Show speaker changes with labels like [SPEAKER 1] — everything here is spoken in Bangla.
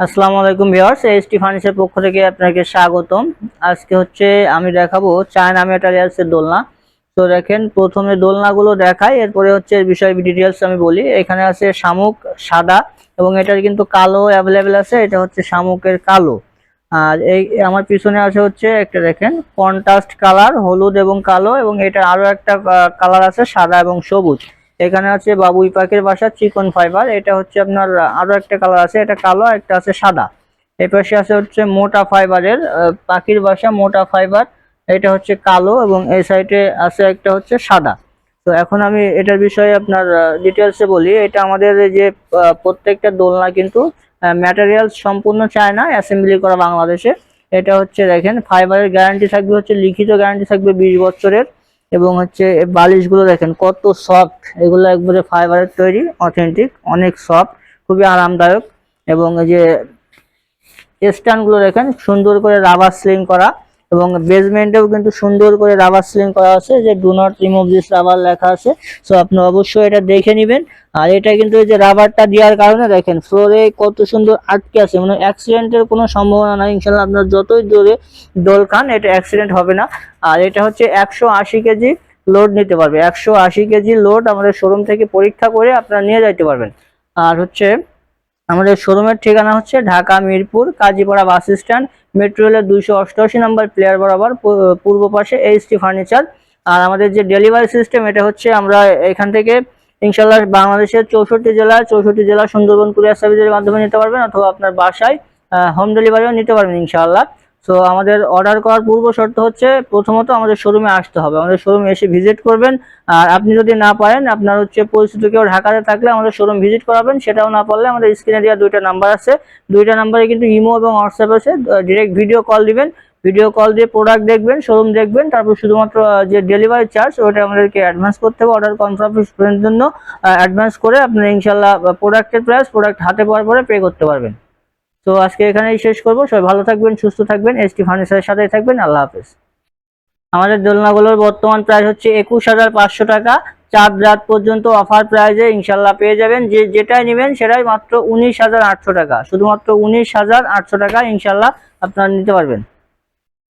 [SPEAKER 1] আসসালামু আলাইকুম ভিউয়ার্স এসটি ফার্নিচার পক্ষ থেকে আপনাকে স্বাগতম। আজকে হচ্ছে আমি দেখাবো চায়না ম্যাটেরিয়ালস এর দোলনা। তো দেখেন, প্রথমে দোলনাগুলো দেখাই, এরপরে হচ্ছে এর বিষয়ে ডিটেলস আমি বলি। এখানে আছে শামুক সাদা এবং এটার কিন্তু কালো অ্যাভেলেবেল আছে, এটা হচ্ছে শামুকের কালো। আর এই আমার পিছনে আছে হচ্ছে একটা দেখেন কন্ট্রাস্ট কালার হলুদ এবং কালো এবং এটা আরও একটা কালার আছে সাদা এবং সবুজ। এখানে আছে বাবুই পাখির বাসা, চিকন ফাইবার। এটা হচ্ছে আপনার, আরও একটা কালার আছে, এটা কালো একটা আছে সাদা। এই পাশে আছে হচ্ছে মোটা ফাইবারের পাখির বাসা, মোটা ফাইবার। এটা হচ্ছে কালো এবং এই সাইডে আছে একটা হচ্ছে সাদা। তো এখন আমি এটার বিষয়ে আপনার ডিটেলসে বলি। এটা আমাদের যে প্রত্যেকটা দোলনা কিন্তু ম্যাটেরিয়াল সম্পূর্ণ চায় না অ্যাসেম্বলি করা বাংলাদেশে। এটা হচ্ছে দেখেন, ফাইবারের গ্যারান্টি থাকবে, হচ্ছে লিখিত গ্যারান্টি থাকবে বিশ বছরের। এবং হচ্ছে বালিশগুলো দেখেন কত সফট এগুলো একবারে ফাইবারের তৈরি অথেন্টিক অনেক সফট খুবই আরামদায়ক এবং এই যে স্ট্যান্ডগুলো দেখেন সুন্দর করে রাবার স্লিং করা। এবং বেসমেন্টেও কিন্তু সুন্দর করে রাবার স্লিং করা আছে, যে do not remove this rubber লেখা আছে। সো আপনি অবশ্যই এটা দেখে নেবেন। আর এটা কিন্তু এই যে রাবারটা দেওয়ার কারণে দেখেন ফ্লোরে কত সুন্দর আটকে আছে। মানে অ্যাক্সিডেন্টের কোনো সম্ভাবনা নাই ইনশাল্লাহ আপনার যতই জোরে দোল খান, এটা অ্যাক্সিডেন্ট হবে না। আর এটা হচ্ছে একশো আশি কেজি লোড নিতে পারবে। একশো আশি কেজি লোড আমাদের শোরুম থেকে পরীক্ষা করে আপনারা নিয়ে যাইতে পারবেন। আর হচ্ছে আমাদের শোরুমের ঠিকানা হচ্ছে Dhaka, Mirpur, Kazipara bus stand, metro রেলের দুইশো অষ্টআশি নম্বর প্লেয়ার বরাবর পূর্ব পাশে এইচটি ফার্নিচার। আর আমাদের যে ডেলিভারি সিস্টেম, এটা হচ্ছে আমরা এখান থেকে ইনশাল্লাহ বাংলাদেশের চৌষট্টি জেলা চৌষট্টি জেলা সুন্দরবন কুরিয়ার সার্ভিসের মাধ্যমে নিতে পারবেন, অথবা আপনার বাসায় হোম ডেলিভারিও নিতে পারবেন ইনশাআল্লাহ। সো আমাদের অর্ডার করার পূর্ব শর্ত হচ্ছে প্রথমত আমাদের শোরুমে আসতে হবে। আমাদের শোরুমে এসে ভিজিট করবেন। আর আপনি যদি না পারেন, আপনার হচ্ছে পরিচিত কেউ ঢাকাতে থাকলে আমাদের শোরুম ভিজিট করাবেন। সেটাও না পারলে আমাদের স্ক্রিনে দেওয়া দুইটা নাম্বার আছে। দুইটা নাম্বারে কিন্তু ইমো এবং হোয়াটসঅ্যাপ আছে। ডিরেক্ট ভিডিও কল দিবেন। ভিডিও কল দিয়ে প্রোডাক্ট দেখবেন শোরুম দেখবেন। তারপর শুধুমাত্র যে ডেলিভারি চার্জ ওটা আমাদেরকে অ্যাডভান্স করতে হবে অর্ডার কনফার্মেশনের জন্য। অ্যাডভান্স করে আপনার ইনশাল্লাহ প্রোডাক্টের প্রাইস প্রোডাক্ট হাতে পাওয়ার পরে পে করতে পারবেন। তো আজকে এখানেই শেষ করব। সবাই ভালো থাকবেন, সুস্থ থাকবেন। এসটি ফার্নিচারের সাথে থাকবেন। আল্লাহ হাফেজ। আমাদের দোলনাগুলোর বর্তমান প্রাইস হচ্ছে একুশ হাজার পাঁচশো টাকা। চার রাত পর্যন্ত অফার প্রাইজে ইনশাল্লাহ পেয়ে যাবেন। যে যেটাই নেবেন সেটাই মাত্র উনিশ হাজার আটশো টাকা। শুধুমাত্র উনিশ হাজার আটশো টাকা ইনশাল্লাহ আপনারা নিতে পারবেন।